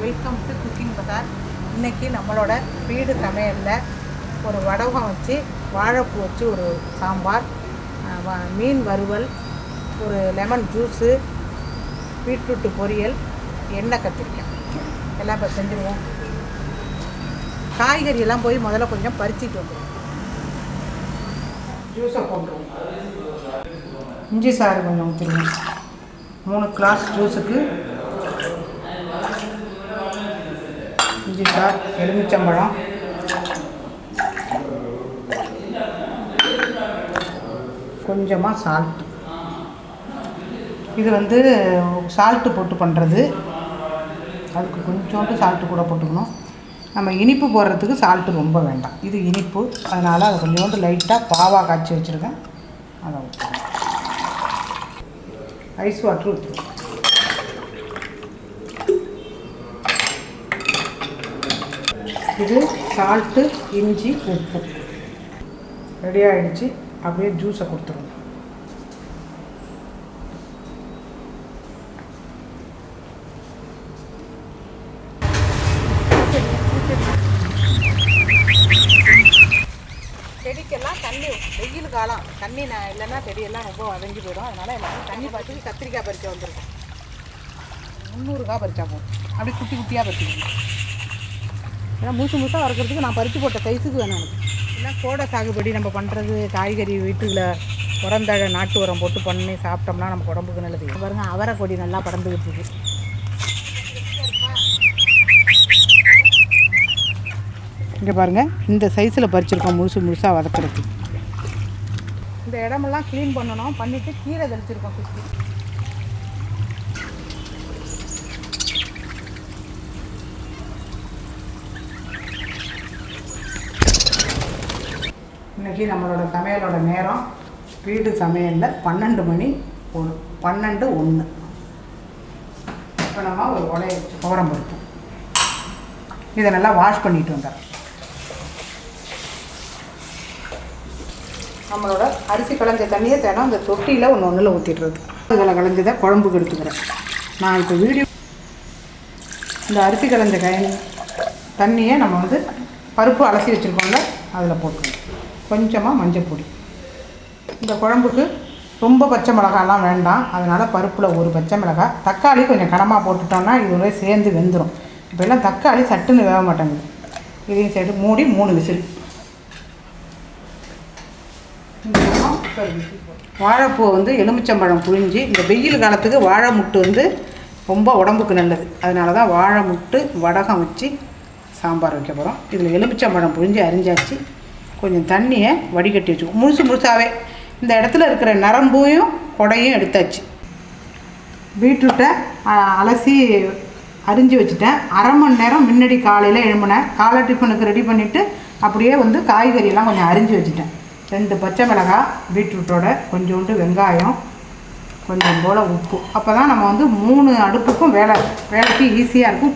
Welcome to cooking பதார் இன்னைக்கு நம்மளோட வீடு சமையலில் ஒரு வடகம் வச்சு வாழைப்பூ வச்சு ஒரு சாம்பார் வ- மீன் வறுவல் ஒரு லெமன் ஜூஸு பீட்ரூட்டு பொரியல் எண்ணெய் கத்திரிக்காய். எல்லாம் இப்போ செஞ்சுருவோம். காய்கறி எல்லாம் போய் முதல்ல கொஞ்சம் பறிச்சிட்டு வந்துடுவோம் ஜூஸை போட்டுருவோம். இஞ்சி சாறு கொஞ்சம் ஊற்றிடுங்க மூணு கிளாஸ் ஜூஸுக்கு இஞ்சி சார் எலுமிச்சம்பழம். கொஞ்சமாக சால்ட்டு இது வந்து சால்ட்டு போட்டு பண்ணுறது அதுக்கு கொஞ்சோண்டு சால்ட்டு கூட போட்டுக்கணும். நம்ம இனிப்பு போடுறதுக்கு சால்ட்டு ரொம்ப வேண்டாம். இது இனிப்பு. அதனால் அதை கொஞ்சோண்டு லைட்டாக பாவா காய்ச்சி வச்சுருக்கேன். அதை ஊற்றுறேன் ஐஸ் வாட்டர் ஊற்றுவோம் இது சால்ட்டு இஞ்சி உப்பு. ரெடி ஆகிடுச்சு அப்படியே ஜூஸை கொடுத்துருவோம் செடிக்கெல்லாம் தண்ணி வெயில் காலம். தண்ணி நான் இல்லைன்னா செடியெல்லாம் ரொம்ப வதங்கி போயிடும். அதனால் எல்லாத்தையும் தண்ணி பார்த்து கத்திரிக்காய் பறிக்க வந்துருக்கும். முந்நூறுரூவா பறிச்சா போதும். அப்படியே குட்டி குட்டியாக பறிச்சுக்கணும் ஏன்னா முழுசு முழுசாக வறுக்கிறதுக்கு நான் பறித்து போட்ட சைஸுக்கு வேணும் எனக்கு. கோடை சாகுபடி நம்ம பண்ணுறது காய்கறி வீட்டுல உரந்தழை நாட்டு உரம் போட்டு பண்ணி சாப்பிட்டோம்னா நம்ம உடம்புக்கு நல்லது. இங்க பாருங்க அவரை கொடி நல்லா பறந்துக்கிட்டு இருக்கு. இங்கே பாருங்கள் இந்த சைஸில் பறிச்சிருக்கோம் முழுசு முழுசாக வதக்கிறதுக்கு. இந்த இடமெல்லாம் க்ளீன் பண்ணணும். பண்ணிவிட்டு கீரை தெளிச்சிருக்கோம் சுற்றி இன்றைக்கி நம்மளோட சமையலோட நேரம் வீடு சமையலில் பன்னெண்டு மணி ஒரு பன்னெண்டு ஒன்று இப்போ நம்ம ஒரு உலையை வச்சு துவரம் இதை நல்லா வாஷ் பண்ணிட்டு வந்துடுறோம் நம்மளோட அரிசி களைஞ்ச தண்ணியை தினம் இந்த தொட்டியில் ஒன்று ஒன்றில் ஊற்றிடுறது இதில் களைஞ்சதை குழம்புக்கு எடுத்துக்கிறேன் நான் இப்போ வீடியோ இந்த அரிசி களைஞ்ச கை தண்ணியை நம்ம வந்து பருப்பு அலசி வச்சுருக்கோம்ல அதில் போட்டுருவோம் கொஞ்சமாக மஞ்சள் பொடி. இந்த குழம்புக்கு ரொம்ப பச்சை மிளகாலாம் வேண்டாம். அதனால் பருப்பில் ஒரு பச்சை மிளகாய். தக்காளி கொஞ்சம் கனமாக போட்டுட்டோம்னா இதோட சேர்ந்து வெந்துடும் இப்போ எல்லாம் தக்காளி சட்டுன்னு வேக மாட்டேங்குது. இதையும் சேர்த்து மூடி மூணு விசில் இந்த பக்கம் ஒரு விசில் போட்டு. வாழைப்பூ வந்து எலுமிச்சம்பழம் புழிஞ்சு இந்த வெயில் காலத்துக்கு வாழை முட்டு வந்து ரொம்ப உடம்புக்கு நல்லது. அதனால தான் வாழை முட்டு வடகம் வச்சு சாம்பார் வைக்க போகிறோம் இதில் எலுமிச்சம்பழம் புழிஞ்சு அரிஞ்சாச்சு. கொஞ்சம் தண்ணியை வடிகட்டி வச்சுக்கோம் முழுசு முழுசாகவே இந்த இடத்துல இருக்கிற நரம்பையும் கொடையும் எடுத்தாச்சு. பீட்ரூட்டை அலசி அரிஞ்சு வச்சுட்டேன். அரை மணி நேரம் முன்னாடி காலையில் எழும்புனேன். காலை டிஃபனுக்கு ரெடி பண்ணிவிட்டு அப்படியே வந்து காய்கறியெல்லாம் கொஞ்சம் அரிஞ்சு வச்சுட்டேன். ரெண்டு பச்சை மிளகாய் பீட்ரூட்டோட கொஞ்சோண்டு வெங்காயம் கொஞ்சம் போல் உப்பு. அப்போ தான் நம்ம வந்து மூணு அடுப்புக்கும் வேலை வேலைக்கு ஈஸியாக இருக்கும்.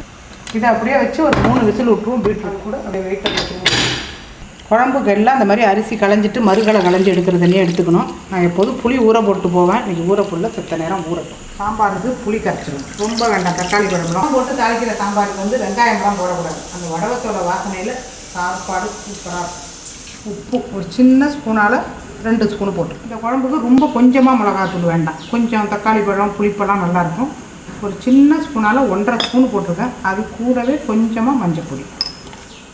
இதை அப்படியே வச்சு ஒரு மூணு விசில் விட்டுருவோம் பீட்ரூட் கூட. அப்படியே வெயிட்டை வச்சுருவோம். குழம்புக்கு எல்லாம் இந்த மாதிரி அரிசி களைஞ்சிட்டு மறுகளை களைஞ்சி எடுக்கிற தண்ணியை எடுத்துக்கணும். நான் எப்போதும் புளி ஊற போட்டு போவேன். இன்றைக்கி ஊற புள்ள செத்த நேரம் ஊறட்டும். சாம்பாருக்கு புளி கரைச்சிடும் ரொம்ப வேண்டாம் தக்காளி குழம்புலாம் போட்டு தாளிக்கிற சாம்பாருக்கு வந்து வெங்காயம்லாம் போடக்கூடாது. அந்த வடவத்தோட வாசனையில் சாப்பாடு சூப்பராக இருக்கும். உப்பு ஒரு சின்ன ஸ்பூனால் ரெண்டு ஸ்பூன் போட்டு. இந்த குழம்புக்கு ரொம்ப கொஞ்சமாக மிளகாத்தூள் வேண்டாம். கொஞ்சம் தக்காளி பழம் புளிப்பெல்லாம் நல்லாயிருக்கும் ஒரு சின்ன ஸ்பூனால் ஒன்றரை ஸ்பூன் போட்டிருக்கேன். அது கூடவே கொஞ்சமாக மஞ்சள் பொடி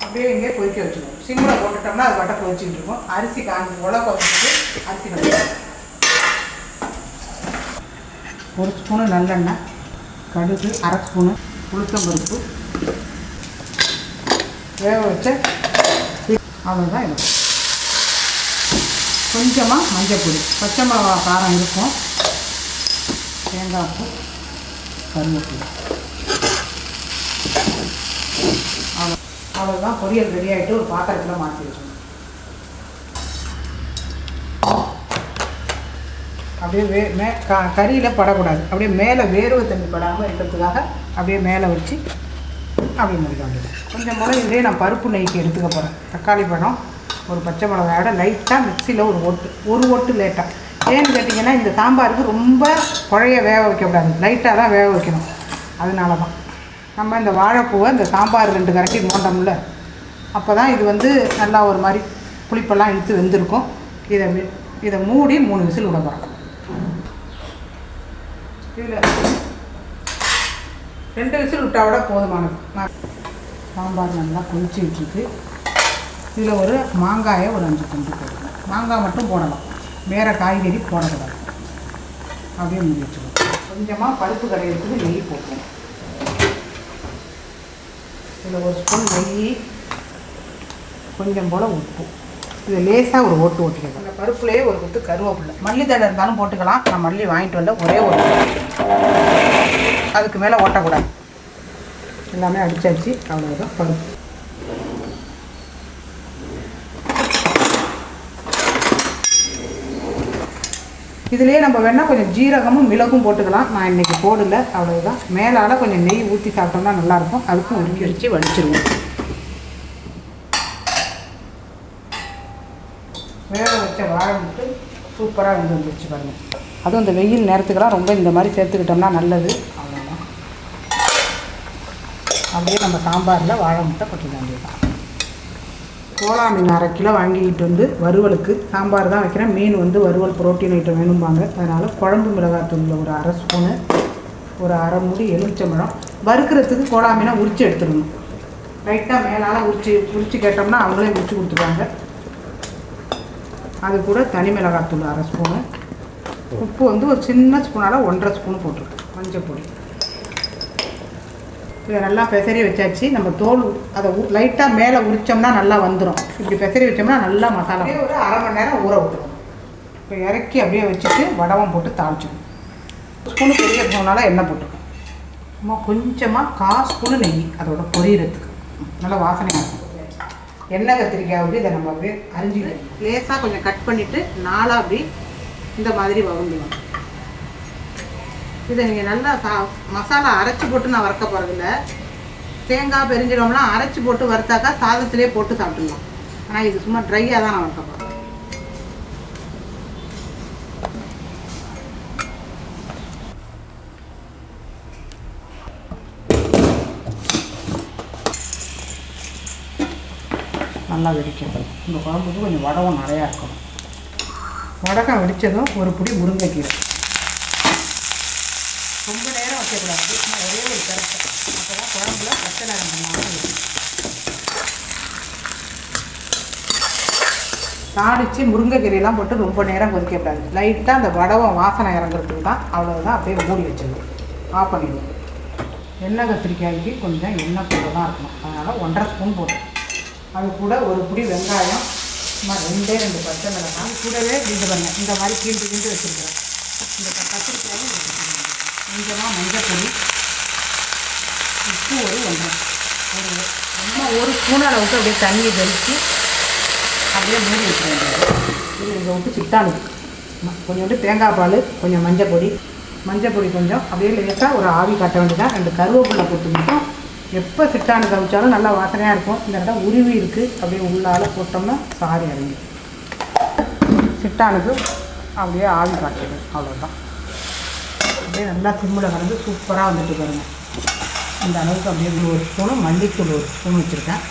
அப்படியே இங்கே கொதிக்க வச்சுக்கணும். சிம்மில் போட்டுட்டோம்னா அது வட்டை கொதிச்சுட்டு இருக்கும். அரிசி காஞ்சி உலக வச்சுட்டு அரிசி ஒரு ஸ்பூனு நல்லெண்ணெய் கடுகு அரை ஸ்பூனு உளுத்தம்பருப்பு. வேக வச்ச அவ்வளோதான் இருக்கும். கொஞ்சமாக மஞ்சப்பொடி. பச்சை மிளகா காரம் இருக்கும். தேங்காய் பூ கருவேப்பிலை. அவ்வளோ அவ்வளோதான். பொரியல் ரெடி ஆகிட்டு ஒரு பாத்திரத்தில் மாற்றி வச்சுக்கணும் அப்படியே வே மே க கறியில் படக்கூடாது. அப்படியே மேலே வேர்வை தண்ணி படாமல் இருக்கிறதுக்காக அப்படியே மேலே வச்சு அப்படியே முடிக்க வேண்டியது கொஞ்சம் முறை இதே நான் பருப்பு நெய்க்கு எடுத்துக்க போகிறேன் தக்காளி பழம். ஒரு பச்சை மிளகாயோட லைட்டாக மிக்சியில் ஒரு ஓட்டு. ஒரு ஓட்டு லேட்டாக ஏன்னு கேட்டிங்கன்னா இந்த சாம்பாருக்கு ரொம்ப குழைய வேக வைக்கக்கூடாது. லைட்டாக தான் வேக வைக்கணும். அதனால தான் நம்ம இந்த வாழைப்பூவை இந்த சாம்பார் ரெண்டு கரண்டி மோண்டோம்ல அப்போ தான் இது வந்து நல்லா ஒரு மாதிரி புளிப்பெல்லாம் இழுத்து வெந்திருக்கும். இதை இதை மூடி மூணு விசில் விட போகிறோம் இதில் ரெண்டு விசில் விட்டால் விட போதுமானது. சாம்பார் நல்லா கொதிச்சுக்கிட்டு இருக்குது இதில் ஒரு மாங்காயை ஒரு அஞ்சு துண்டு போடணும். மாங்காய் மட்டும் போடலாம். வேறு காய்கறி போடக்கூடாது. அப்படியே மூடி வச்சுக்கணும். கொஞ்சமாக பருப்பு கடையிறதுக்கு நெய் போட்டுக்கணும். இதில் ஒரு ஸ்பூன் நெய் கொஞ்சம் போல் உப்பு. இது லேசாக ஒரு ஓட்டு ஓட்டிக்கலாம் அந்த பருப்புலேயே ஒரு கொத்து கருவேப்பில்லை மல்லி தடை இருந்தாலும் போட்டுக்கலாம். நான் மல்லி வாங்கிட்டு வந்த ஒரே ஒரு அதுக்கு மேலே ஓட்டக்கூடாது. எல்லாமே அடித்தாச்சு அவ்வளோதான் பருப்பு. இதுலேயே நம்ம வேணால் கொஞ்சம் ஜீரகமும் மிளகும் போட்டுக்கலாம். நான் இன்றைக்கி போடல அவ்வளோதான் மேலால் கொஞ்சம் நெய் ஊற்றி சாப்பிட்டோம்னா நல்லாயிருக்கும். அதுக்கும் உருக்கி வச்சு வடிச்சிருவோம். வேக வச்ச வாழை முட்டு சூப்பராக வந்து வந்துருச்சு பாருங்கள் அதுவும் இந்த வெயில் நேரத்துக்கெல்லாம் ரொம்ப இந்த மாதிரி சேர்த்துக்கிட்டோம்னா நல்லது. அவ்வளோதான் அப்படியே நம்ம சாம்பாரில் வாழை முட்டை கொட்டிக்க வேண்டியதான் கோலா மீன் அரை கிலோ வாங்கிக்கிட்டு வந்து வறுவலுக்கு சாம்பார் தான் வைக்கிறேன். மீன் வந்து வறுவல் புரோட்டீன் ஐட்டம் வேணும்பாங்க. அதனால் குழம்பு மிளகாத்தூளில் ஒரு அரை ஸ்பூனு ஒரு அரை மூடி எலுமிச்சம்பழம். வறுக்கிறதுக்கு கோலா மீனை உரித்து எடுத்துடணும் லைட்டாக மேலால் உரிச்சு உரிச்சு கேட்டோம்னா அவங்களே உரிச்சு கொடுத்துருவாங்க. அது கூட தனி மிளகாத்தூள் அரை ஸ்பூனு. உப்பு வந்து ஒரு சின்ன ஸ்பூனால் ஒன்றரை ஸ்பூன் போட்டிருக்கேன். மஞ்சள் பொடி. நல்லா பெசரி வச்சாச்சு. நம்ம தோல் அதை லைட்டாக மேலே உரிச்சோம்னா நல்லா வந்துடும் இப்படி பெசரி வச்சோம்னா நல்லா மசாலா ஒரு அரை மணி நேரம் ஊற விட்டுரும். இப்போ இறக்கி அப்படியே வச்சுட்டு வடவம் போட்டு தாளிச்சிடும். ஸ்பூனு பெரிய ஸ்பூனால் எண்ணெய் போட்டுருக்கோம் சும்மா கொஞ்சமாக கா ஸ்பூனு நெய் அதோட பொரியறதுக்கு. நல்லா வாசனையாக இருக்கும். எண்ணெய் கத்திரிக்காய் அப்படி இதை நம்ம அப்படியே அரிஞ்சிக்கணும் லேசாக கொஞ்சம் கட் பண்ணிவிட்டு நாளாக அப்படி இந்த மாதிரி வகுந்துடும் இதை நீங்கள் நல்லா சா மசாலா அரைச்சி போட்டு நான் வறுக்க போகிறதில்ல தேங்காய் பெருஞ்சீரகம்லாம் அரைச்சி போட்டு வறுத்தாக்கா சாதத்திலே போட்டு சாப்பிட்டுலாம் ஆனால் இது சும்மா ட்ரையாக தான் நான் வறுக்க போகிறேன் நல்லா வெடிக்கணும் இந்த குழம்புக்கு கொஞ்சம் வடகம் நிறையா இருக்கணும் வடகம் வெடித்ததும் ஒரு பிடி முருங்கைக்கீரை. ரொம்ப சும்மா ஒரே ஒரு கருத்தை. அப்போ தான் குழம்புல பச்சை நேரம் பண்ணாமல் இருக்கும். தாளித்து முருங்கைக்கீரையெல்லாம் போட்டு ரொம்ப நேரம் கொதிக்கக்கூடாது. லைட்டாக அந்த வடவம் வாசனை இறங்குறதுக்கு தான் அவ்வளோதான் அப்படியே மூடி வச்சிடணும். ஆஃப் பண்ணிடுவோம் எண்ணெய் கத்திரிக்காய்க்கு கொஞ்சம் எண்ணெய் கூட தான் இருக்கணும். அதனால் ஒன்றரை ஸ்பூன் போடும் அது கூட ஒரு பிடி வெங்காயம் சும்மா ரெண்டே ரெண்டு பச்சை மிளகாய் கூடவே இது பண்ணேன் இந்த மாதிரி கீழ்ந்து கீழ்ந்து வச்சுருக்கிறேன். இந்த கத்திரிக்காயும் வச்சுருக்கேன் கொஞ்சமாக மஞ்சள் பொடி உப்பு ஒரு ஒன்றரை. ஒரு சும்மா ஒரு ஸ்பூன் அளவுக்கு அப்படியே தண்ணியை தெளித்து அப்படியே மூடி வைக்க வேண்டியது. இது இதை விட்டு சித்தாளி கொஞ்சோண்டு தேங்காய் பால் கொஞ்சம் மஞ்சள் பொடி மஞ்சள் பொடி கொஞ்சம் அப்படியே லேசாக ஒரு ஆவி காட்ட வேண்டியதான் ரெண்டு கருவேப்பிலை போட்டு மட்டும் எப்போ சிட்டானு கவிச்சாலும் நல்லா வாசனையாக இருக்கும். இந்த இடம் உருவி இருக்குது அப்படியே உள்ளால போட்டோம்னா சாரி இறங்கி சிட்டானுக்கு அப்படியே ஆவி காட்டுது அவ்வளோதான் அப்படியே நல்லா சிம்மில் கலந்து சூப்பராக வந்துட்டு பாருங்கள் இந்த அளவுக்கு அப்படியே ஒரு ஸ்பூனு மல்லித்தூள் ஒரு ஸ்பூன் வச்சுருக்கேன்.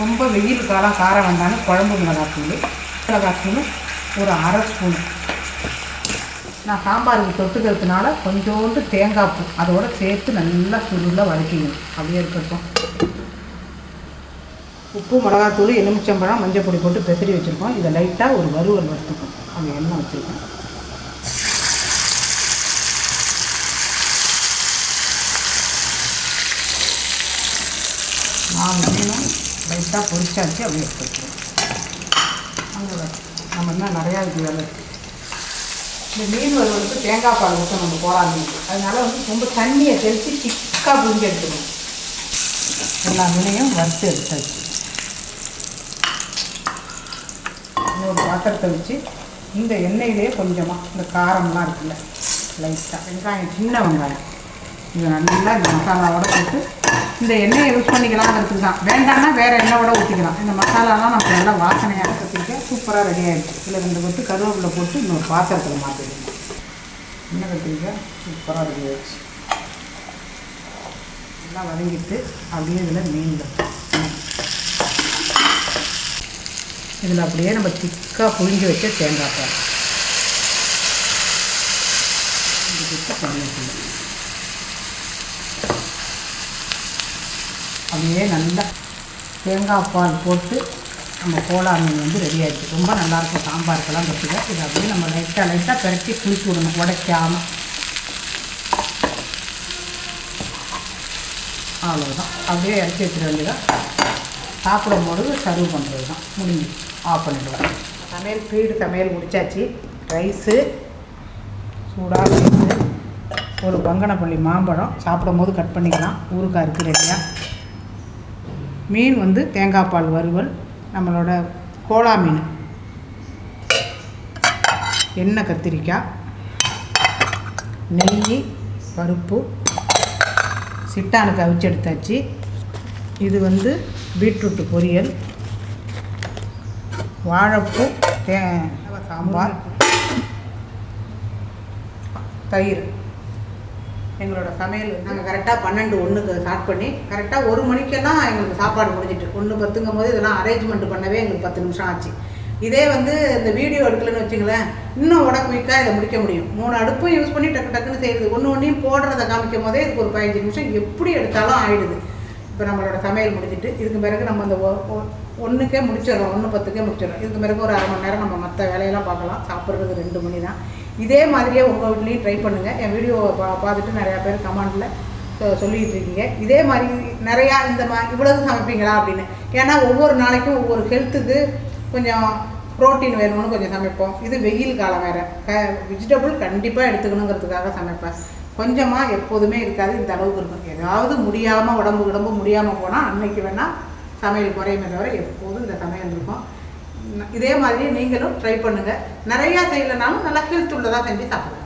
ரொம்ப வெயில் காலம் காரம் வந்தாலும் குழம்பு மிளகாத்தூள் மிளகாத்தூள் ஒரு அரை ஸ்பூன் நான் சாம்பாருக்கு தொட்டுக்கிறதுனால கொஞ்சோண்டு தேங்காய் பூ அதோட சேர்த்து நல்லா சுருளாக வதக்கிக்கணும். அப்படியே இருக்கட்டும். உப்பு மிளகாத்தூள் எலுமிச்சம்பழம் மஞ்சள் பொடி போட்டு பெசரி வச்சுருக்கோம். இதை லைட்டாக ஒரு வறுவல் வறுத்துக்கும் அந்த எண்ணெய் வச்சுருக்கோம் லைட்டாக பொரிச்சாச்சு அப்படியே எடுத்து வச்சுருவோம் அங்கே நம்ம இன்னும் நிறையா இருக்குது வேலை. இந்த மீன் வறுவலுக்கு தேங்காய் பால் ஊற்ற நம்ம போடாது அதனால் அதனால வந்து ரொம்ப தண்ணியை தெளித்து திக்காக புரிஞ்சு எடுத்துக்கணும். எல்லா மீனையும் வறுத்து எடுத்தாச்சு. இன்னொரு பாத்திரத்தை வச்சு இந்த எண்ணெயிலே கொஞ்சமாக இந்த காரம்லாம் இருக்குல்ல லைட்டாக வெங்காயம் சின்ன வெங்காயம். இதை நல்லா இந்த மசாலாவோட போட்டு இந்த எண்ணெயை யூஸ் பண்ணிக்கலாங்கிறதுக்கு தான். வேண்டாம்னா வேறு எண்ணெய் கூட ஊற்றிக்கலாம் இந்த மசாலாலாம் நமக்கு நல்லா வாசனையாக கத்திரிக்க சூப்பராக ரெடி ஆகிடுச்சு இதில் ரெண்டு கொத்து கருவேப்பிலை போட்டு இன்னொரு பாத்திரத்தில் மாற்றிடுங்க எண்ணெய் கத்திரிக்காய் சூப்பராக ரெடி ஆகிடுச்சு எல்லாம் வதங்கிட்டு அப்படியே இதில் மீன் இதில் அப்படியே நம்ம திக்காக புழிஞ்சு வச்ச தேங்காய் பால். இது வச்சு பண்ணிக்கணும் அப்படியே நல்லா தேங்காய் பால் போட்டு நம்ம கோலா மீன் வந்து ரெடி ஆகிடுச்சு ரொம்ப நல்லாயிருக்கும். சாம்பாருக்கெல்லாம் கற்றுக்க இதை அப்படியே நம்ம லைட்டாக லைட்டாக பிரட்டி குளிச்சு விடணும். உடைக்காமல் அவ்வளோதான் அப்படியே இறச்சி வச்சிட வேண்டியதான் சாப்பிடும்போது சர்வ் பண்ணுறது தான் முடிஞ்சு. ஆஃப் பண்ணிவிடுவேன் சமையல் ஸ்பீடு சமையல் முடித்தாச்சு ரைஸு சூடாக ரைஸு ஒரு பங்கனப்பள்ளி மாம்பழம். சாப்பிடும் போது கட் பண்ணிக்கலாம். ஊறுகாய் ரெடியாக மீன் வந்து தேங்காய் பால் வறுவல் நம்மளோட கோலா மீன். எண்ணெய் கத்திரிக்காய் நெய் பருப்பு சிட்டானுக்கு அவிச்சு எடுத்தாச்சு இது வந்து பீட்ரூட்டு பொரியல். வாழைப்பூ தே சாம்பார். தயிர். எங்களோட சமையல் நாங்கள் கரெக்டாக பன்னெண்டு ஒன்றுக்கு ஸ்டார்ட் பண்ணி கரெக்டாக ஒரு மணிக்கெல்லாம் எங்களுக்கு சாப்பாடு முடிஞ்சிட்டு. ஒன்று பத்துங்கும் போது இதெல்லாம் அரேஞ்ச்மெண்ட் பண்ணவே எங்களுக்கு பத்து நிமிஷம் ஆச்சு. இதே வந்து இந்த வீடியோ எடுக்கலன்னு வச்சுங்களேன் இன்னும் உட குயிக்காக இதை முடிக்க முடியும். மூணு அடுப்பும் யூஸ் பண்ணி டக்கு டக்குன்னு செய்யுது ஒன்று ஒன்றையும் போடுறத காமிக்கும் போதே இதுக்கு ஒரு பதினஞ்சு நிமிஷம் எப்படி எடுத்தாலும் ஆயிடுது. இப்போ நம்மளோட சமையல் முடிஞ்சிட்டு இதுக்கு பிறகு நம்ம அந்த ஒ- ஒ- ஒன்றுக்கே முடிச்சிடுறோம் ஒன்று பத்துக்கே முடிச்சிடறோம். இதுக்கு பிறகு ஒரு அரை மணி நேரம் நம்ம மற்ற வேலையெல்லாம் பார்க்கலாம். சாப்பிட்றதுக்கு ரெண்டு மணி தான் இதே மாதிரியே உங்கள் வீட்லேயும் ட்ரை பண்ணுங்கள் என் வீடியோ பா பார்த்துட்டு நிறையா பேர் கமெண்டில் சொல்லிகிட்டு இருக்கீங்க. இதே மாதிரி நிறையா இந்த மா இவ்வளவு சமைப்பீங்களா அப்படின்னு. ஏன்னா ஒவ்வொரு நாளைக்கும் ஒவ்வொரு ஹெல்த்துக்கு கொஞ்சம் ப்ரோட்டீன் வேணும்னு கொஞ்சம் சமைப்போம். இது வெயில் காலம் வேறு. க வெஜிடபிள் கண்டிப்பாக எடுத்துக்கணுங்கிறதுக்காக சமைப்பேன். கொஞ்சமாக எப்போதுமே இருக்காது. இந்த அளவுக்கு இருக்கும். ஏதாவது முடியாமல் உடம்பு உடம்பு முடியாமல் போனால் அன்னைக்கு வேணால் சமையல் குறையுமே தவிர எப்போதும் இந்த சமையல் இருக்கும். இதே மாதிரி நீங்களும் ட்ரை பண்ணுங்கள் நிறையா செய்யலைனாலும் நல்லா ஹெல்த் உள்ளதாக செஞ்சு சாப்பிடுங்க.